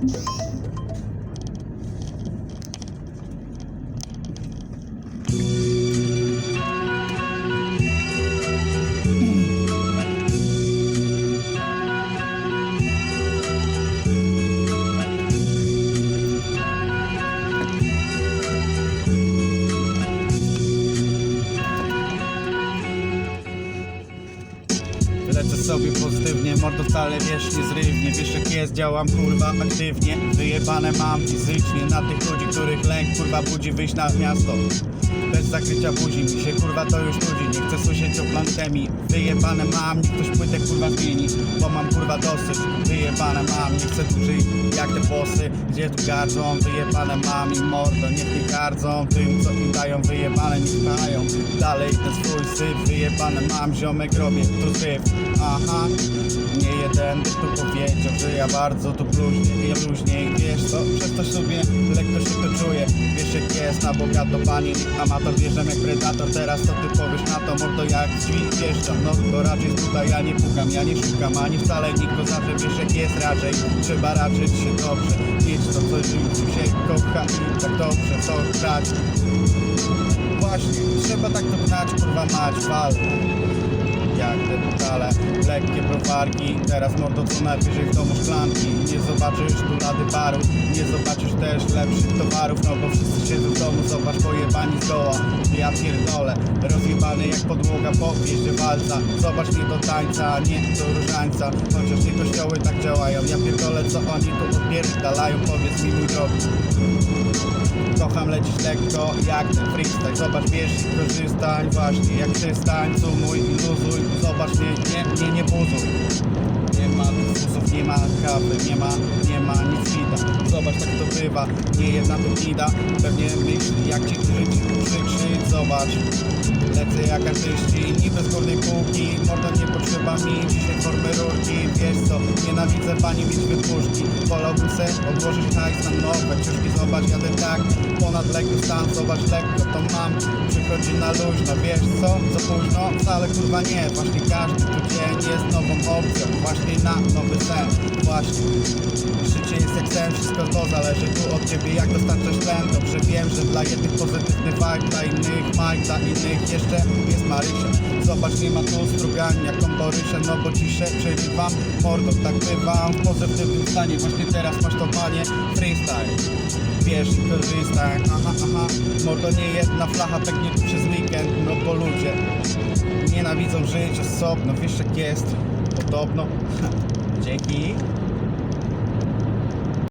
Thank you. Lecę sobie pozytywnie, mordo wcale wiesz, niezrywnie Wiesz jak jest, działam kurwa aktywnie. Wyjebane mam fizycznie na tych ludzi, których lęk kurwa budzi wyjść na miasto bez zakrycia buzi, mi się kurwa to już nudzi. Nie chcę słyszeć o plantemii Wyjebane mam, niech ktoś płytę kurwa zmieni Bo mam kurwa dosyć. Wyjebane mam, nie chcę dłużej jak te bossy Gdzie tu gardzą, wyjebane mam i mordo Niech nie gardzą tym co im dają. Wyjebane niech mają dalej ten swój syf. Wyjebane mam, ziomek robię tu syf Aha, tu powiedział Że ja bardzo tu bluźnie, ja luźniej Wiesz co, przez to sobie lekko się to czuję Wiesz jak jest na bogato pani Amator wjeżdżam jak predator. Teraz co ty powiesz na to mordo jak drzwi? Wjeżdżam No to raczej tutaj ja nie pukam, ja nie szukam Ani wcale nikogo zawsze wiesz jak jest raczej. Trzeba raczyć się dobrze. Mieć to co życiu się kocha i tak dobrze co brać Właśnie, trzeba tak to brać kurwa mać wal. Jak te butale Lekkie browarki, teraz mordo co najwyżej w domu szklanki. Nie zobaczysz tu lady baru, nie zobaczysz też lepszych towarów. No bo wszyscy siedzą w domu, zobacz pojebani zgoła Ja pierdolę, rozjebany jak podłoga po wjeździe walca. Zobacz nie do tańca, nie do różańca. Chociaż nie kościoły tak działają. Ja pierdolę co oni tu odpierdalają, powiedz mi mój drogi Kocham lecieć lekko jak freestyle Zobacz, bierz i korzystaj właśnie Jak przystań, sumuj i luzuj Zobacz mnie, nie, nie, nie buzuj. Nie ma fuzów, nie ma kawy, nie ma, nie ma nic widać. Zobacz, tak to bywa, nie jedna tu gida. Pewnie myśli, jak ci żyć przykrzyć Zobacz, lecę jak artyści Niby z górnej półki, mordo nie potrzeba mi wiesz co Nienawidzę pani mieć wytłuszki Wolałbym se odłożyć hajs na nowe Ciuszki, zobacz, jadę tak Ponad lekko stan, zobacz lekko To mam, przychodzi na luźno. Wiesz co, za późno? Wcale kurwa nie. Właśnie każdy tu dzień jest nową opcją. Właśnie na nowy sen. Właśnie. Życie jest jak sen, wszystko to zależy tu od ciebie Jak dostarczasz tlen, dobrze wiem, że dla jednych pozytywny vibe Dla innych Mike, dla innych jeszcze jest Marysia Zobacz, nie ma tu strugania, komborysze No bo ciszę przerywam, mordo tak bywam W pozytywnym stanie, właśnie teraz masz to panie Freestyle. Wiesz korzystaj, aha, aha. Mordo nie jedna flacha pęknie tu przez weekend. No bo ludzie nienawidzą żyć osobno Wiesz jak jest, podobno. Dzięki